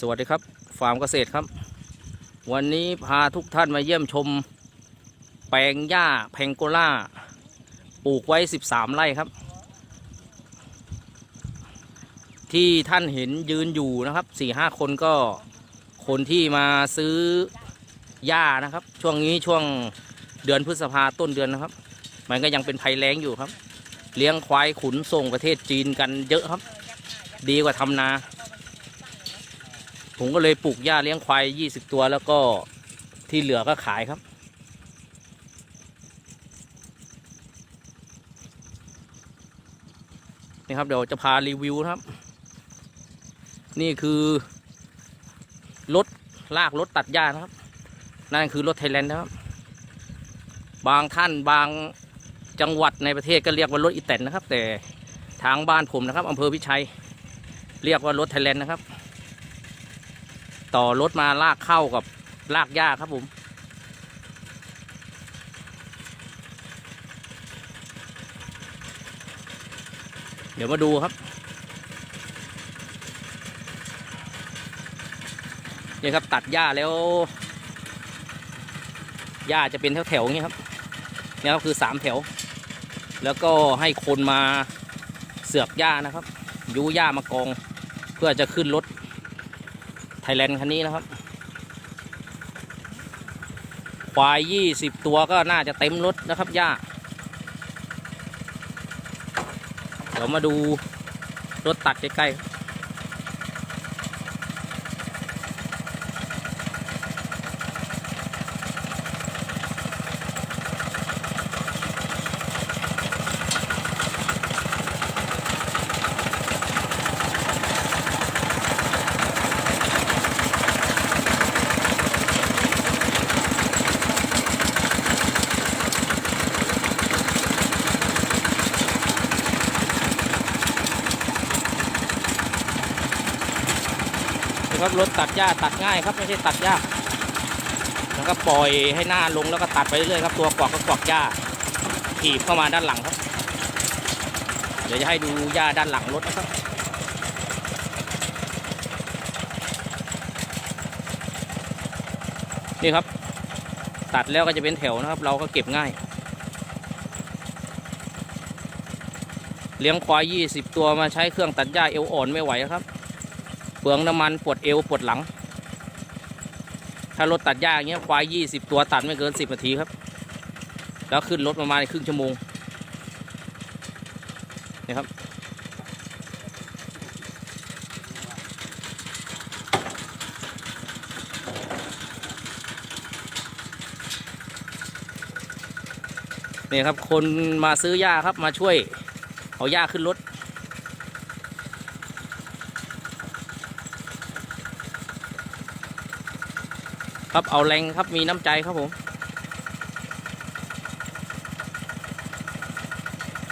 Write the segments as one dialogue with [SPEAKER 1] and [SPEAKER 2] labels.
[SPEAKER 1] สวัสดีครับ ฟาร์มเกษตรครับ วันนี้พาทุกท่านมาเยี่ยมชม แปลงหญ้าแพงโกล่า ปลูกไว้ 13 ไร่ครับ ที่ท่านเห็นยืนอยู่นะครับ4ี่ห้าคนก็คนที่มาซื้อหญ้านะครับ ช่วงนี้ช่วงเดือนพฤษภาต้นเดือนนะครับ มันก็ยังเป็นภัยแล้งอยู่ครับ เลี้ยงควายขุนส่งประเทศจีนกันเยอะครับ ดีกว่าทำนา ผมก็เลยปลูกหญ้าเลี้ยงควาย20ตัวแล้วก็ที่เหลือก็ขายครับ นี่ครับเดี๋ยวจะพารีวิวครับ นี่คือรถลากรถตัดหญ้านะครับ นั่นคือรถไทยแลนด์นะครับ บางท่านบางจังหวัดในประเทศก็เรียกว่ารถอีแตนนะครับ แต่ทางบ้านผมนะครับอำเภอพิชัย เรียกว่ารถไทยแลนด์นะครับ ต่อรถมาลากเข้ากับลากหญ้าครับผม เดี๋ยวมาดูครับนี่ครับตัดหญ้าแล้วหญ้าจะเป็นแถวๆอย่างนี้ครับนี่ครับคือสามแถว แล้วก็ให้คนมาเสือกหญ้านะครับยูหญ้ามากอง เพื่อจะขึ้นรถ ไทยแลนด์คันนี้นะครับ ควายยี่สิบตัวก็น่าจะเต็มรถนะครับย่า เดี๋ยวมาดูรถตัดใกล้ๆ นะครับรถตัดหญ้าตัดง่ายครับไม่ใช่ตัดยากแล้วก็ปล่อยให้หน้าลงแล้วก็ตัดไปเรื่อยครับ ตัวกวักก็กวักหญ้าถีบเข้ามาด้านหลังครับ เดี๋ยวจะให้ดูหญ้าด้านหลังรถนะครับนี่ครับ ตัดแล้วก็จะเป็นแถวนะครับ เราก็เก็บง่าย เลี้ยงควาย 20 ตัวมาใช้เครื่องตัดหญ้าเอวอ่อนไม่ไหวครับ ลืองน้ำมันปวดเอวปวดหลัง ถ้ารถตัดหญ้าอย่างเงี้ยควายยี่สิบตัวตัดไม่เกินสิบนาทีครับ แล้วขึ้นรถประมาณครึ่งชั่วโมงนี่ครับนี่ครับคนมาซื้อหญ้าครับมาช่วยเอาหญ้าขึ้นรถ ครับเอาแรงครับมีน้ำใจครับผม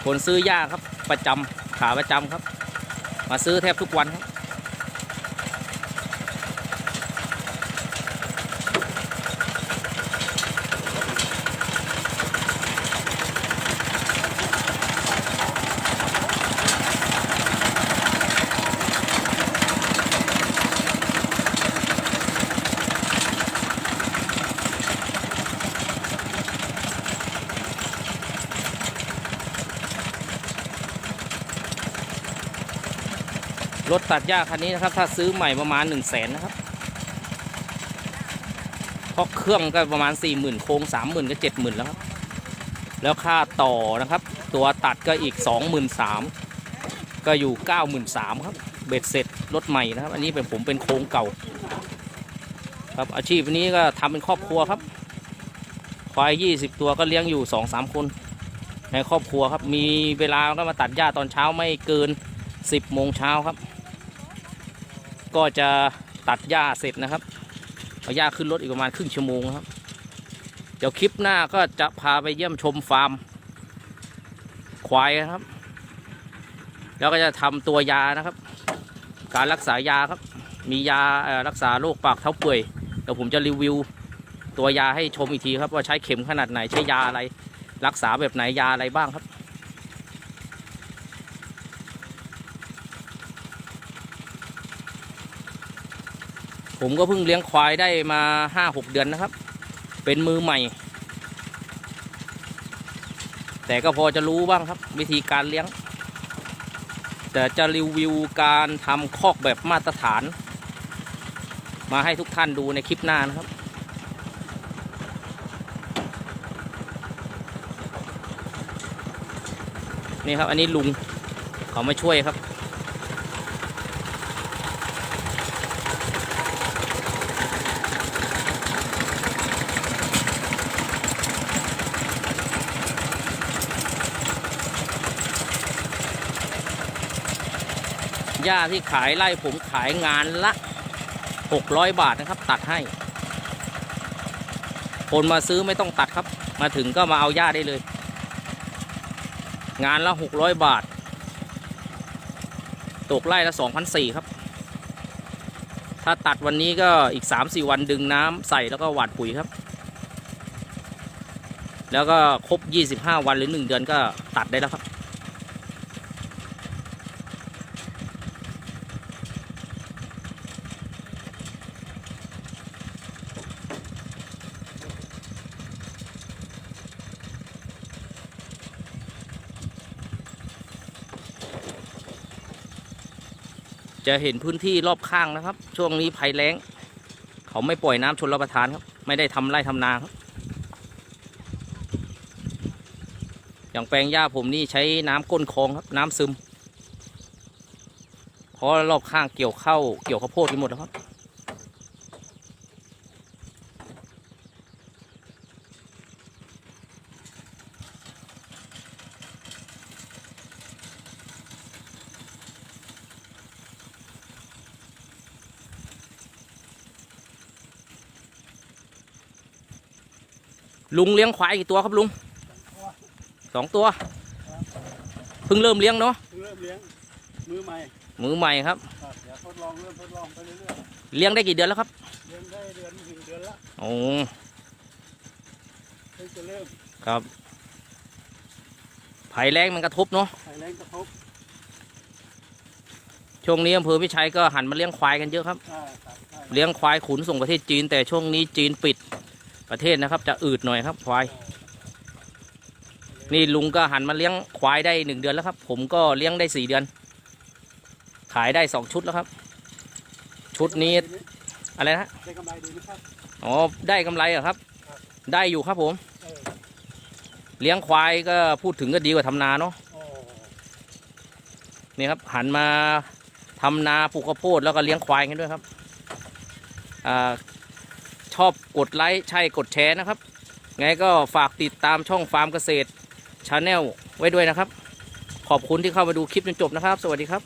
[SPEAKER 1] คนซื้อยากครับประจำขาประจำครับ มาซื้อแทบทุกวันครับ รถตัดหญ้าคันนี้นะครับ ถ้าซื้อใหม่ประมาณ1นึ่งแสนนะครับเพราะเครื่องก็ประมาณ4ี่หมื่นโครงสามหมื่นก็เจ็ดหมื่นแล้วครับ แล้วค่าต่อนะครับ ตัวตัดก็อีก 2 3 0 0 0 ก็อยู่ 9 3 0 0 0 ครับ เบ็ดเสร็จรถใหม่นะครับ อันนี้เป็นผมเป็นโครงเก่า ครับอาชีพนี้ก็ทำเป็นครอบครัวครับ ควาย 20 ตัวก็เลี้ยงอยู่ 2-3 คน ในครอบครัวครับ มีเวลาก็มาตัดหญ้าตอนเช้าไม่เกิน 10 โมงเช้าครับ ก็จะตัดหญ้าเสร็จนะครับเอาหญ้าขึ้นรถอีกประมาณครึ่งชั่วโมงครับ เดี๋ยวคลิปหน้าก็จะพาไปเยี่ยมชมฟาร์ม ควายครับ แล้วก็จะทำตัวยานะครับ การรักษายาครับ มียารักษาโรคปากเท้าเปื่อยเดี๋ยวผมจะรีวิว ตัวยาให้ชมอีกทีครับว่าใช้เข็มขนาดไหนใช้ยาอะไร รักษาแบบไหนยาอะไรบ้างครับ ผมก็เพิ่งเลี้ยงควายได้มาห้าหกเดือนนะครับ เป็นมือใหม่ แต่ก็พอจะรู้บ้างครับ วิธีการเลี้ยง แต่จะรีวิวการทำคอกแบบมาตรฐาน มาให้ทุกท่านดูในคลิปหน้านะครับนี่ครับ อันนี้ลุงเขามาช่วยครับ หญ้าที่ขายไล่ผมขายงานละ 600 บาทนะครับ ตัดให้ คนมาซื้อไม่ต้องตัดครับ มาถึงก็มาเอาหญ้าได้เลย งานละ 600 บาท ตกไล่ละ2,400ครับ ถ้าตัดวันนี้ก็อีก 3-4 วันดึงน้ำใส่แล้วก็หว่านปุ๋ยครับ แล้วก็ครบ 25 วันหรือ 1 เดือนก็ตัดได้แล้วครับ จะเห็นพื้นที่รอบข้างนะครับ ช่วงนี้ภัยแล้ง เขาไม่ปล่อยน้ำชนรับประทานครับ ไม่ได้ทำไร่ทำนาครับ อย่างแปลงหญ้าผมนี่ใช้น้ำก้นคลองครับ น้ำซึมเพราะรอบข้างเกี่ยวเข้าวเกี่ยวข้าวโพดกันหมดแล้วครับ ลุงเลี้ยงควายกี่ตัวครับลุงสองตัวเพิ่งเริ่มเลี้ยงเนาะ
[SPEAKER 2] เพิ่งเริ่มเลี้ยงมือใหม่
[SPEAKER 1] มือใหม่ครับ
[SPEAKER 2] ครับเดี๋ยวทดลองเริ่มทดลองไปเรื่อย
[SPEAKER 1] เลี้ยงได้กี่เดือนแล้วครับ
[SPEAKER 2] ๆเลี้ยงได้เดือนหนึ่งเดือนละ
[SPEAKER 1] โอ้
[SPEAKER 2] เพิ่งจะเริ่ม
[SPEAKER 1] ครับภัยแรงมันกระทบเนาะ
[SPEAKER 2] ไฟแรงกระทบ
[SPEAKER 1] ช่วงนี้อำเภอพิชัยก็หันมาเลี้ยงควายกันเยอะครับ
[SPEAKER 2] อ่าครับใช่
[SPEAKER 1] เลี้ยงควายขุนส่งประเทศจีน แต่ช่วงนี้จีนปิด ประเทศนะครับ จะอืดหน่อยครับควาย นี่ลุงก็หันมาเลี้ยงควายได้หนึ่งเดือนแล้วครับ ผมก็เลี้ยงได้สี่เดือน ขายได้สองชุดแล้วครับ ชุดนี้อะไรนะ
[SPEAKER 2] ได้กำไรดีไหมครับ
[SPEAKER 1] อ๋อได้กำไรเหรอครับ ได้อยู่ครับผม
[SPEAKER 2] เลี้
[SPEAKER 1] ยงควายก็พูดถึงก็ดีกว่าทำนาเนาะนี่ครับหันมาทำนาปลูกข้าวโพดแล้วก็เลี้ยงควายกันด้วยครับอา ชอบกดไลค์ใช่กดแชร์นะครับ ไงก็ฝากติดตามช่องฟาร์มเกษตรชาแนลไว้ด้วยนะครับ ขอบคุณที่เข้ามาดูคลิปจนจบนะครับ สวัสดีครับ